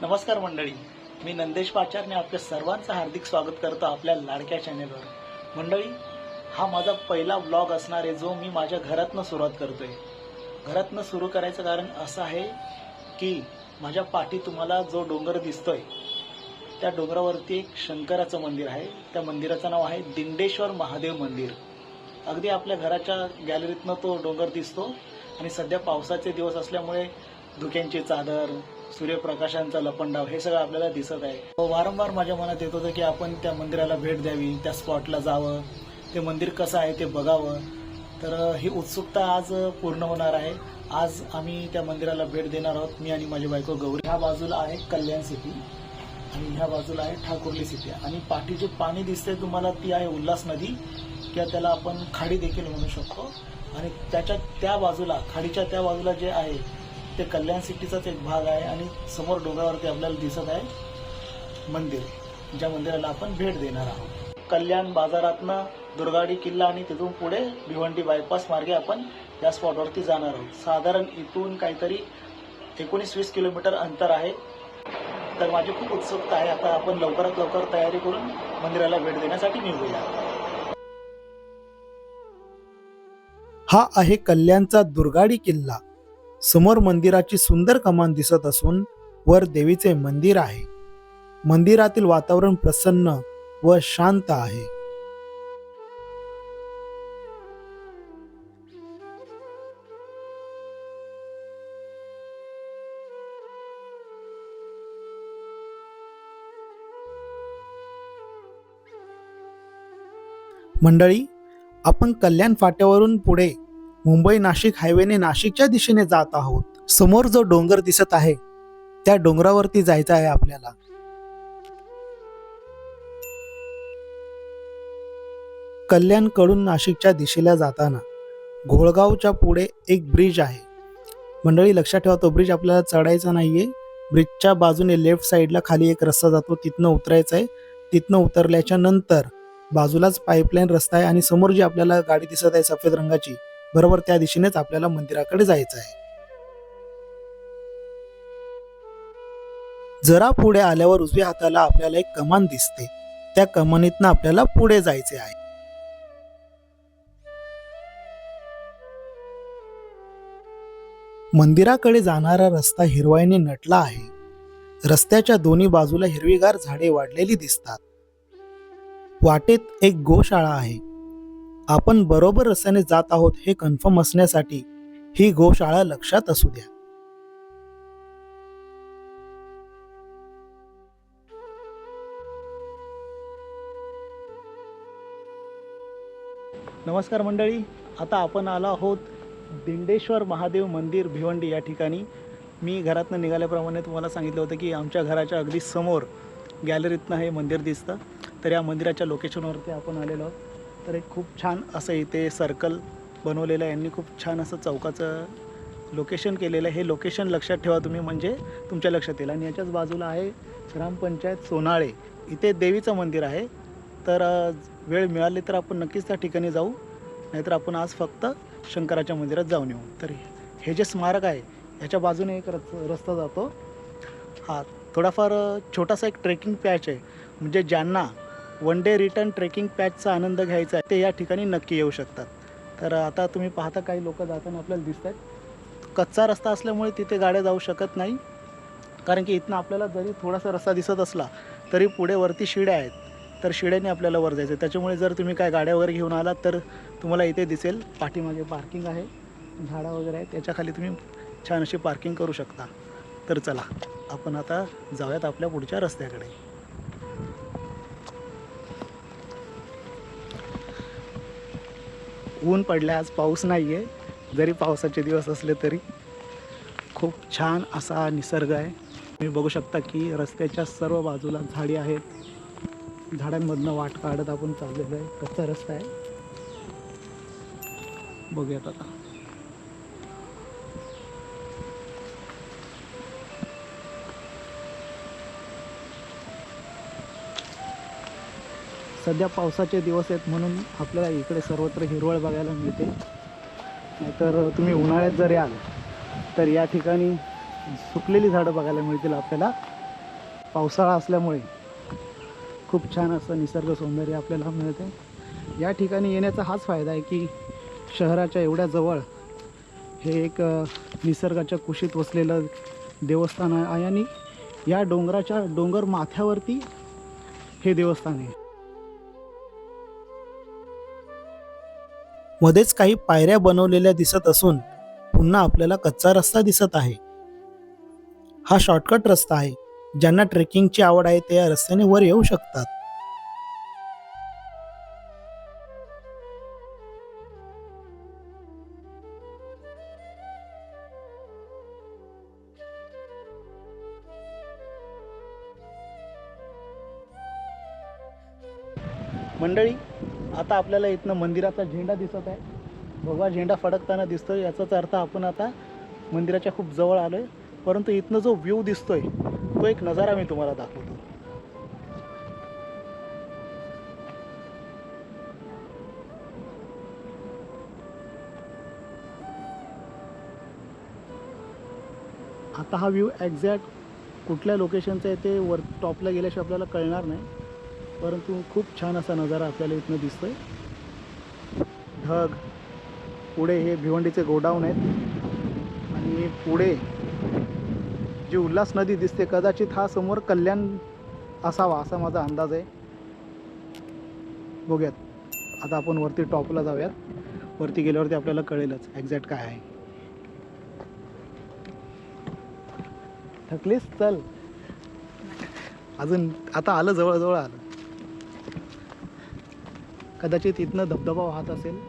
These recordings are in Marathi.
नमस्कार मंडळी. मी नंदेश पाचारने आपल्या सर्वांचं हार्दिक स्वागत करतो आपल्या लाडक्या चॅनेलवर. मंडळी हा माझा पहिला ब्लॉग असणार आहे जो मी माझ्या घरातनं सुरुवात करतोय. घरातनं सुरू करायचं कारण असं आहे की माझ्या पाठी तुम्हाला जो डोंगर दिसतोय त्या डोंगरावरती एक शंकराचं मंदिर आहे. त्या मंदिराचं नाव आहे दिंडेश्वर महादेव मंदिर. अगदी आपल्या घराच्या गॅलरीतनं तो डोंगर दिसतो आणि सध्या पावसाचे दिवस असल्यामुळे धुक्यांची चादर सूर्यप्रकाशांचा लपंडाव हे सगळं आपल्याला दिसत आहे. वारंवार माझ्या मनात येत होतं की आपण त्या मंदिराला भेट द्यावी त्या स्पॉटला जावं ते मंदिर कसं आहे ते बघावं. तर ही उत्सुकता आज पूर्ण होणार आहे. आज आम्ही त्या मंदिराला भेट देणार आहोत मी आणि माझी बायको गौरी. ह्या बाजूला आहे कल्याण सिटी आणि ह्या बाजूला आहे ठाकुर्ली सिटी आणि पाठी जे पाणी दिसते तुम्हाला ती आहे उल्हास नदी किंवा त्याला आपण खाडी देखील म्हणू शकतो. आणि त्याच्या त्या बाजूला खाडीच्या त्या बाजूला जे आहे ते कल्याण सिटीचाच एक भाग आहे आणि समोर डोंगरावरती आपल्याला दिसत आहे मंदिर ज्या मंदिराला आपण भेट देणार आहोत. कल्याण बाजारातनं दुर्गाडी किल्ला आणि तिथून पुढे भिवंडी बायपास मार्गे आपण या स्पॉटवरती जाणार आहोत. साधारण इथून काहीतरी एकोणीस वीस किलोमीटर अंतर आहे. तर माझी खूप उत्सुकता आहे. आता आपण लवकरात लवकर तयारी करून मंदिराला भेट देण्यासाठी निघूया. हा आहे कल्याणचा दुर्गाडी किल्ला. समोर मंदिराची सुंदर कमान दिसत असून वर देवीचे मंदिर आहे. मंदिरातील वातावरण प्रसन्न व शांत आहे. मंडळी आपण कल्याण फाट्यावरून पुढे मुंबई नाशिक हायवेने नाशिकच्या दिशेने जात आहोत. समोर जो डोंगर दिसत आहे त्या डोंगरावरती जायचं आहे आपल्याला. कल्याणकडून नाशिकच्या दिशेला जाताना घोळगावच्या पुढे एक ब्रिज आहे. मंडळी लक्षात ठेवा तो ब्रिज आपल्याला चढायचा नाहीये. ब्रिजच्या बाजूने लेफ्ट साईडला खाली एक रस्ता जातो तिथनं उतरायचं आहे. तिथनं उतरल्याच्या नंतर बाजूलाच पाईपलाईन रस्ता आहे आणि समोर जी आपल्याला गाडी दिसत आहे सफेद रंगाची बरोबर त्या दिशेनेच आपल्याला मंदिराकडे जायचं आहे. जरा पुढे आल्यावर उजव्या हाताला आपल्याला एक कमान दिसते. त्या कमानीतनं आपल्याला पुढे जायचे आहे. मंदिराकडे जाणारा रस्ता हिरवाईने नटला आहे. रस्त्याच्या दोन्ही बाजूला हिरवीगार झाडे वाढलेली दिसतात. वाटेत एक गोशाळा आहे. आपण बरोबर रस्त्याने जात आहोत हे कन्फर्म असण्यासाठी ही गोशाळा लक्षात असू द्या. नमस्कार मंडळी आता आपण आलो आहोत दिंडेश्वर महादेव मंदिर भिवंडी या ठिकाणी. मी घरातनं निघाल्याप्रमाणे तुम्हाला सांगितलं होतं की आमच्या घराच्या अगदी समोर गॅलरीतनं हे मंदिर दिसतं. तर या मंदिराच्या लोकेशनवरती आपण आलेलो आहोत. तर एक खूप छान असं इथे सर्कल बनवलेलं आहे. यांनी खूप छान असं चौकाचं लोकेशन केलेलं आहे. हे लोकेशन लक्षात ठेवा तुम्ही म्हणजे तुमच्या लक्षात येईल. आणि याच्याच बाजूला आहे ग्रामपंचायत सोनाळे. इथे देवीचं मंदिर आहे. तर वेळ मिळाली तर आपण नक्कीच त्या ठिकाणी जाऊ. नाहीतर आपण आज फक्त शंकराच्या मंदिरात जाऊन येऊ. तर हे जे स्मारक आहे ह्याच्या बाजूने एक रस् रस्ता जातो. हा थोडाफार छोटासा एक ट्रेकिंग पॅच आहे. म्हणजे ज्यांना वन डे रिटर्न ट्रेकिंग पॅचचा आनंद घ्यायचा आहे ते या ठिकाणी नक्की येऊ शकतात. तर आता तुम्ही पाहता काही लोक जाताना आपल्याला दिसत आहेत कच्चा रस्ता असल्यामुळे तिथे गाड्या जाऊ शकत नाही. कारण की इथनं आपल्याला जरी थोडासा रस्ता दिसत असला तरी पुढे वरती शिड्या आहेत. तर शिड्याने आपल्याला वर जायचं आहे. त्याच्यामुळे जर तुम्ही काय गाड्या वगैरे घेऊन आलात तर तुम्हाला इथे दिसेल पाठीमागे पार्किंग आहे. झाडं वगैरे आहेत. त्याच्याखाली तुम्ही छान अशी पार्किंग करू शकता. तर चला आपण आता जाऊयात आपल्या पुढच्या रस्त्याकडे. ऊन पडलं आज पाऊस नाही आहे जरी पावसाचे दिवस असले तरी. खूप छान असा निसर्ग आहे. तुम्ही बघू शकता की रस्त्याच्या सर्व बाजूला झाडी आहेत. झाडांमधनं वाट काढत आपण चाललेलो आहे. कच्चा रस्ता आहे. बघूयात आता. सध्या पावसाचे दिवस आहेत म्हणून आपल्याला इकडे सर्वत्र हिरवळ बघायला मिळते. नाहीतर तुम्ही उन्हाळ्यात जर याल तर या ठिकाणी सुकलेली झाडं बघायला मिळतील आपल्याला. पावसाळा असल्यामुळे खूप छान असं निसर्ग सौंदर्य आपल्याला मिळते. या ठिकाणी येण्याचा हाच फायदा आहे की शहराच्या एवढ्या जवळ हे एक निसर्गाच्या कुशीत वसलेलं देवस्थान आहे आणि या डोंगराच्या डोंगर माथ्यावरती हे देवस्थान आहे. मध्येच काही पायऱ्या बनवलेल्या दिसत असून पुन्हा आपल्याला कच्चा रस्ता दिसत आहे. हा शॉर्टकट रस्ता आहे. ज्यांना ट्रेकिंगची आवड आहे ते या रस्त्याने वर येऊ शकतात. मंडळी आता आपल्याला इथनं मंदिराचा झेंडा दिसत आहे. भगवा झेंडा फडकताना दिसतोय याचाच अर्थ आपण आता मंदिराच्या खूप जवळ आलोय. परंतु इथनं जो व्ह्यू दिसतोय तो एक नजारा मी तुम्हाला दाखवतो. आता हा व्ह्यू एक्झॅक्ट कुठल्या लोकेशनचा आहे ते वर टॉपला गेल्याशिवाय आपल्याला कळणार नाही. परंतु खूप छान असा नजारा आपल्याला इथनं दिसतोय. ढग पुढे हे भिवंडीचे गोडाऊन आहेत. आणि पुढे जी उल्हास नदी दिसते कदाचित हा समोर कल्याण असावा असा माझा अंदाज आहे. बघूयात. आता आपण वरती टॉपला जाऊयात. वरती गेल्यावरती आपल्याला कळेलच एक्झॅक्ट काय आहे. थकलीस? चल. अजून आता आलं जवळजवळ आलं. कदाचित इथनं धबधबा वाहत असेल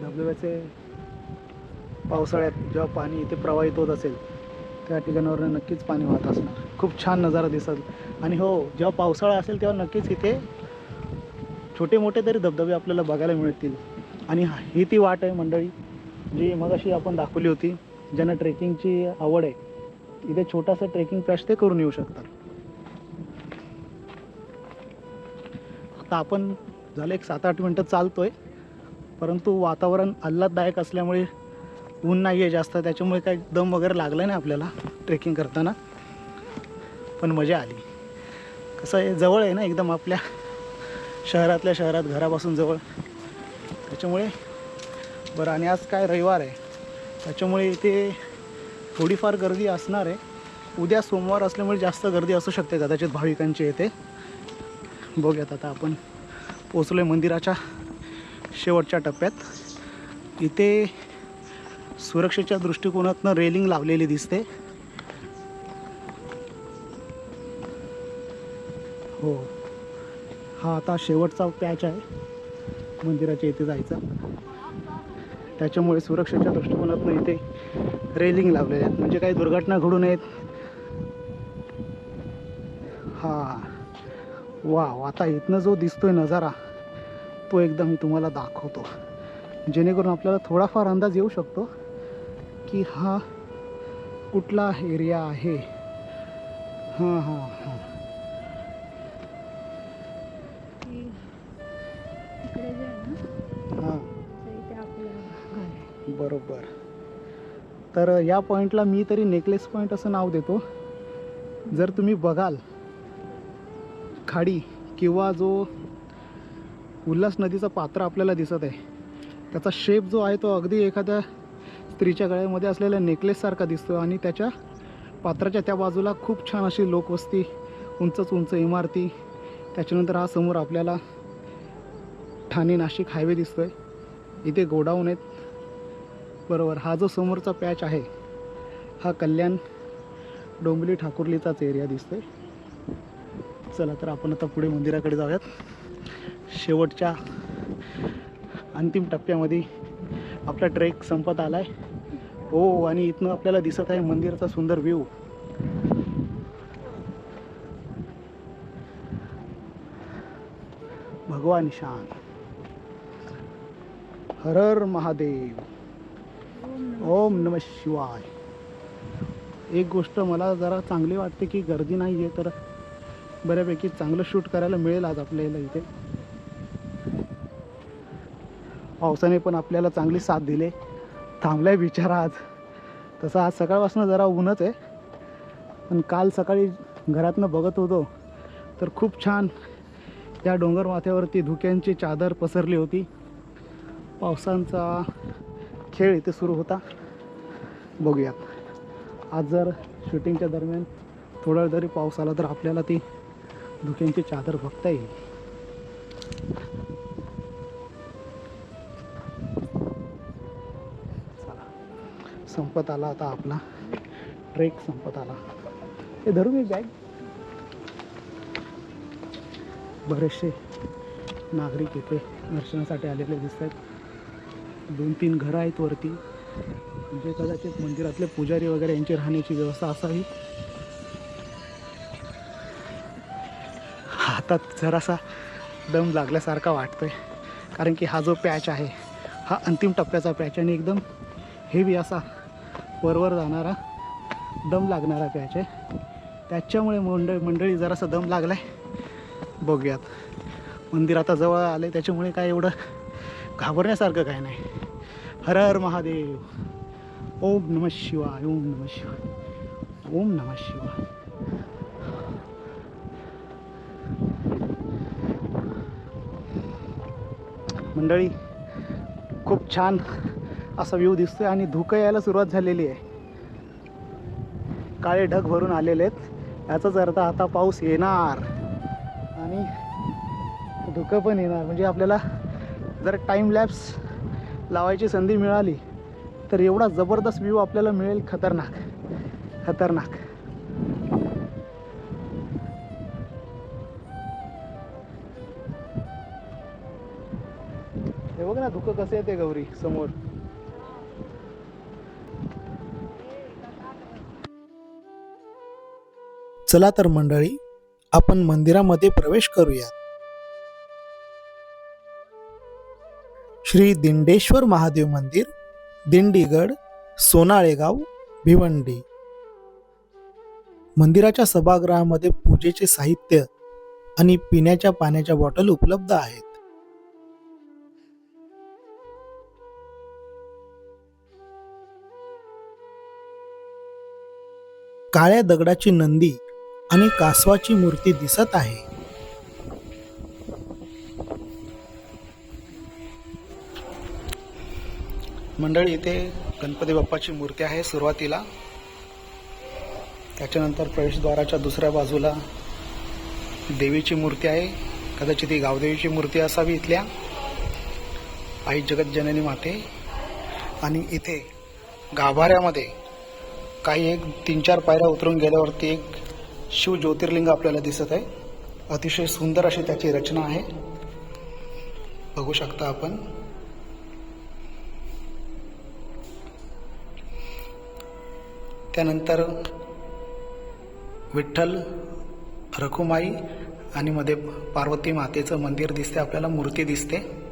धबधब्याचे पावसाळ्यात जेव्हा पाणी इथे प्रवाहित होत असेल त्या ठिकाणावर नक्कीच पाणी वाहत असणार. खूप छान नजारा दिसत. आणि हो जेव्हा पावसाळा असेल तेव्हा नक्कीच इथे छोटे मोठे तरी धबधबे आपल्याला बघायला मिळतील. आणि हा- ही ती वाट आहे मंडळी जी मगाशी आपण दाखवली होती ज्यांना ट्रेकिंगची आवड आहे. इथे छोटासा ट्रेकिंग पॅच ते करून येऊ शकतात. आता आपण झालं एक सात आठ मिनटं चालतोय. परंतु वातावरण आल्हाददायक असल्यामुळे ऊन नाही आहे जास्त त्याच्यामुळे काही दम वगैरे लागला नाही आपल्याला ट्रेकिंग करताना. पण मजा आली. कसं आहे जवळ आहे ना एकदम आपल्या शहरातल्या शहरात घरापासून जवळ. त्याच्यामुळे बरं आणि आज काय रविवार आहे. त्याच्यामुळे इथे थोडीफार गर्दी असणार आहे. उद्या सोमवार असल्यामुळे जास्त गर्दी असू शकते कदाचित भाविकांची येते बघूयात आता आपण. पोचलो आहे मंदिराच्या शेवटच्या टप्प्यात. इथे सुरक्षेच्या दृष्टिकोनातनं रेलिंग लावलेली दिसते. हो. हा आता शेवटचा पॅच आहे मंदिराच्या इथे जायचा. त्याच्यामुळे सुरक्षेच्या दृष्टिकोनातून इथे रेलिंग लावलेले आहेत. म्हणजे काही दुर्घटना घडू नयेत. हा. वा आता इथनं जो दिसतोय नजारा तो एकदा मी तुम्हाला दाखवतो. जेणेकरून आपल्याला थोडाफार अंदाज येऊ शकतो की हा कुठला एरिया आहे? हां हां हां. हां. बरोबर. तर या पॉईंटला मी तरी नेकलेस पॉईंट असं नाव देतो. जर तुम्ही बघाल खाडी किंवा जो उल्हास नदीचा पात्र आपल्याला दिसत आहे. त्याचा शेप जो आहे तो अगदी एखाद्या स्त्रीच्या गळ्यामध्ये असलेल्या नेकलेससारखा दिसतो आणि त्याच्या पात्राच्या त्या बाजूला खूप छान अशी लोकवस्ती उंचच उंच इमारती त्याच्यानंतर हा समोर आपल्याला ठाणे नाशिक हायवे दिसतोय. इथे गोडाऊन आहेत. बरोबर हा जो समोरचा पॅच आहे हा कल्याण डोंबिवली ठाकुर्लीचाच एरिया दिसतोय. चला तर आपण आता पुढे मंदिराकडे जाऊयात. शेवटच्या अंतिम टप्प्यामध्ये आपला ट्रेक संपत आला आहे हो आणि इथनं आपल्याला दिसत आहे मंदिराचा सुंदर व्ह्यू. भगवान शान हर हर महादेव. ओम नम शिवाय. एक गोष्ट मला जरा चांगली वाटते की गर्दी नाही आहे तर बऱ्यापैकी चांगलं शूट करायला मिळेल आज आपल्याला इथे. पावसाने पण आपल्याला चांगली साथ दिली. थांबलाय बिचारा आज. तसं आज सकाळपासून जरा ऊनच आहे. पण काल सकाळी घरातनं बघत होतो तर खूप छान या डोंगर माथ्यावरती धुक्यांची चादर पसरली होती. पावसांचा खेळ इथे सुरू होता. बघूयात. आज जर शूटिंगच्या दरम्यान थोडा जरी पाऊस आला तर आपल्याला ती धुक्यांची चादर बघता येईल. संपत आला आता आपला. ट्रेक संपत आला. हे धरू मी बॅग बरेचसे नागरिक इथे दर्शनासाठी आलेले दिसत आहेत दोन तीन घरं आहेत वरती. म्हणजे कदाचित मंदिरातले पुजारी वगैरे यांची राहण्याची व्यवस्था असावी. हातात जरासा दम लागल्यासारखा वाटतोय. कारण की हा जो पॅच आहे हा अंतिम टप्प्याचा पॅच आणि एकदम हेवी असा वरवर जाणारा दम लागणारा प्यायचे त्याच्यामुळे मंडळ मंडळी जरासा दम लागला आहे बघूयात. मंदिर आता जवळ आले त्याच्यामुळे काय एवढं घाबरण्यासारखं काय नाही. हर हर महादेव. ओम नम शिवाय ओम नम शिवाय ओम नम शिवाय. मंडळी खूप छान असा व्ह्यू दिसतोय आणि धुकं यायला सुरुवात झालेली आहे. काळे ढग भरून आलेले आहेत. याचाच अर्थ आता पाऊस येणार आणि धुकं पण येणार. म्हणजे आपल्याला जर टाईम लॅप्स लावायची संधी मिळाली तर एवढा जबरदस्त व्ह्यू आपल्याला मिळेल खतरनाक. खतरनाक. हे बघ ना धुकं कसं येते गौरी समोर. चला तर मंडळी आपण मंदिरामध्ये प्रवेश करूया. श्री दिंडेश्वर महादेव मंदिर दिंडीगड सोनाळेगाव भिवंडी. मंदिराच्या सभागृहामध्ये पूजेचे साहित्य आणि पिण्याच्या पाण्याच्या बॉटल उपलब्ध आहेत. काळ्या दगडाची नंदी आणि कासवाची मूर्ती दिसत आहे. मंडळी इथे गणपती बाप्पाची मूर्ती आहे सुरुवातीला. त्याच्यानंतर प्रवेशद्वाराच्या दुसऱ्या बाजूला देवीची मूर्ती आहे. कदाचित ही गावदेवीची मूर्ती असावी इथल्या. आई जगतजननी माते. आणि इथे गाभाऱ्यामध्ये काही एक तीन चार पायऱ्या उतरून गेल्यावरती एक शिव ज्योतिर्लिंग आपल्याला दिसत आहे. अतिशय सुंदर अशी त्याची रचना आहे. बघू शकता आपण. त्यानंतर विठ्ठल रखुमाई आणि मध्ये पार्वती मातेचं मंदिर दिसते आपल्याला मूर्ती दिसते.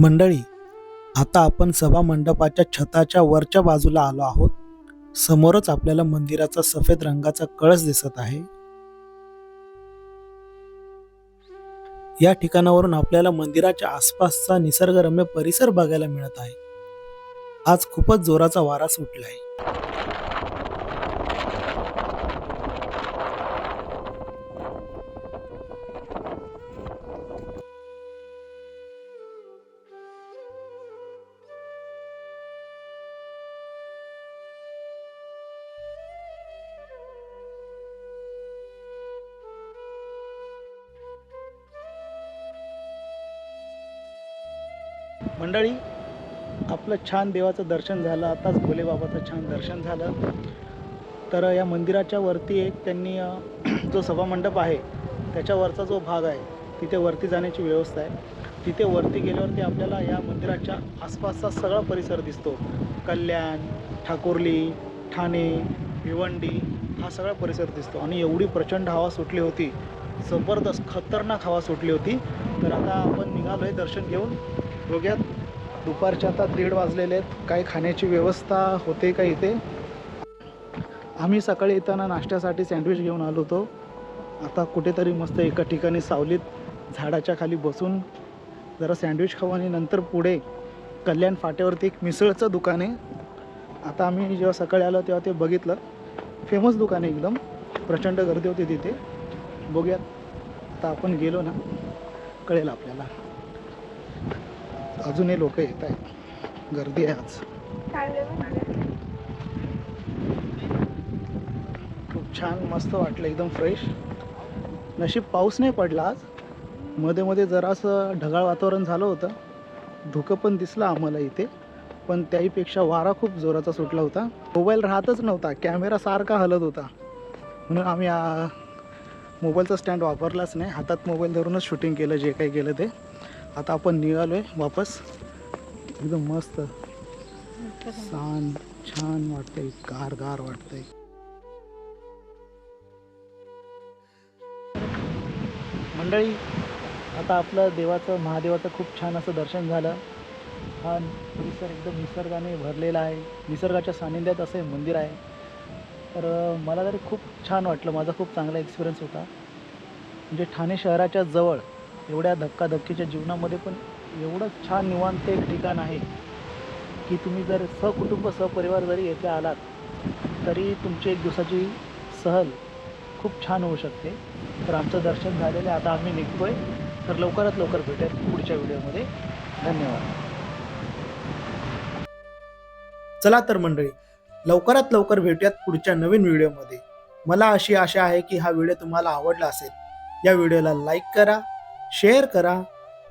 मंडळी आता आपण सभा मंडपाच्या छताच्या वरच्या बाजूला आलो आहोत. समोरच आपल्याला मंदिराचा सफेद रंगाचा कळस दिसत आहे. या ठिकाणावरून आपल्याला मंदिराच्या आसपासचा निसर्गरम्य परिसर बघायला मिळत आहे. आज खूपच जोराचा वारा सुटला आहे छान देवाचं दर्शन झालं आताच भोलेबाबाचं छान दर्शन झालं. तर या मंदिराच्या वरती एक त्यांनी जो सभामंडप आहे त्याच्यावरचा जो भाग आहे तिथे वरती जाण्याची व्यवस्था आहे. तिथे वरती गेल्यावरती आपल्याला या मंदिराच्या आसपासचा सगळा परिसर दिसतो. कल्याण ठाकुर्ली ठाणे भिवंडी हा सगळा परिसर दिसतो. आणि एवढी प्रचंड हवा सुटली होती जबरदस्त खतरनाक हवा सुटली होती. तर आता आपण निघालो आहे दर्शन घेऊन. बघ्यात दुपारचे आता दीड वाजलेले आहेत. काही खाण्याची व्यवस्था होते का इथे? आम्ही सकाळी येताना नाश्त्यासाठी सँडविच घेऊन आलो होतो. आता कुठेतरी मस्त एका ठिकाणी सावलीत झाडाच्या खाली बसून जरा सँडविच खाऊ आणि नंतर पुढे कल्याण फाट्यावरती एक मिसळचं दुकान आहे. आता आम्ही जेव्हा सकाळी आलो तेव्हा ते बघितलं. फेमस दुकान आहे एकदम. प्रचंड गर्दी होती तिथे. बघूयात. आता आपण गेलो ना. कळेल आपल्याला. अजूनही लोक येत आहेत. गर्दी आहे आज. खूप छान मस्त वाटलं एकदम फ्रेश नशीब पाऊस नाही पडला आज. मध्ये मध्ये जरासं ढगाळ वातावरण झालं होतं. धुकं पण दिसलं आम्हाला इथे. पण त्याहीपेक्षा वारा खूप जोराचा सुटला होता. मोबाईल राहतच नव्हता. कॅमेरा सारखा हलत होता. म्हणून आम्ही मोबाईलचा स्टँड वापरलाच नाही. हातात मोबाईल धरूनच शूटिंग केलं जे काही केलं ते. आता आपण निघालो आहे वापस. एकदम मस्त. छान छान वाटतंय. गार गार वाटतंय. मंडळी आता आपलं देवाचं महादेवाचं खूप छान असं दर्शन झालं. हा परिसर एकदम निसर्गाने भरलेला आहे. निसर्गाच्या सानिध्यात असं हे मंदिर आहे. तर मला तरी खूप छान वाटलं. माझा खूप चांगला एक्सपिरियन्स होता. म्हणजे ठाणे शहराच्या जवळ एवढ्या धक्काधक्कीच्या जीवनामध्ये पण एवढं छान निवांत एक ठिकाण आहे की तुम्ही जर सहकुटुंब सहपरिवार जरी येथे आलात तरी तुमची एक दिवसाची सहल खूप छान होऊ शकते. तर आमचं दर्शन झालेलं आहे. आता आम्ही निघतोय. तर लवकरात लवकर भेटूयात पुढच्या व्हिडिओमध्ये. धन्यवाद. चला तर मंडळी लवकरात लवकर भेटूयात पुढच्या नवीन व्हिडिओमध्ये. मला अशी आशा आहे की हा व्हिडिओ तुम्हाला आवडला असेल. या व्हिडिओला लाईक करा शेअर करा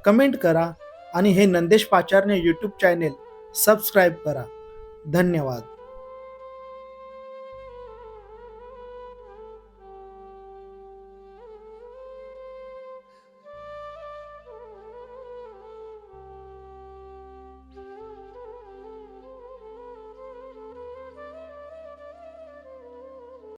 कमेंट करा आणि हे नंदेश पाचारने यूट्यूब चॅनेल सबस्क्राईब करा. धन्यवाद.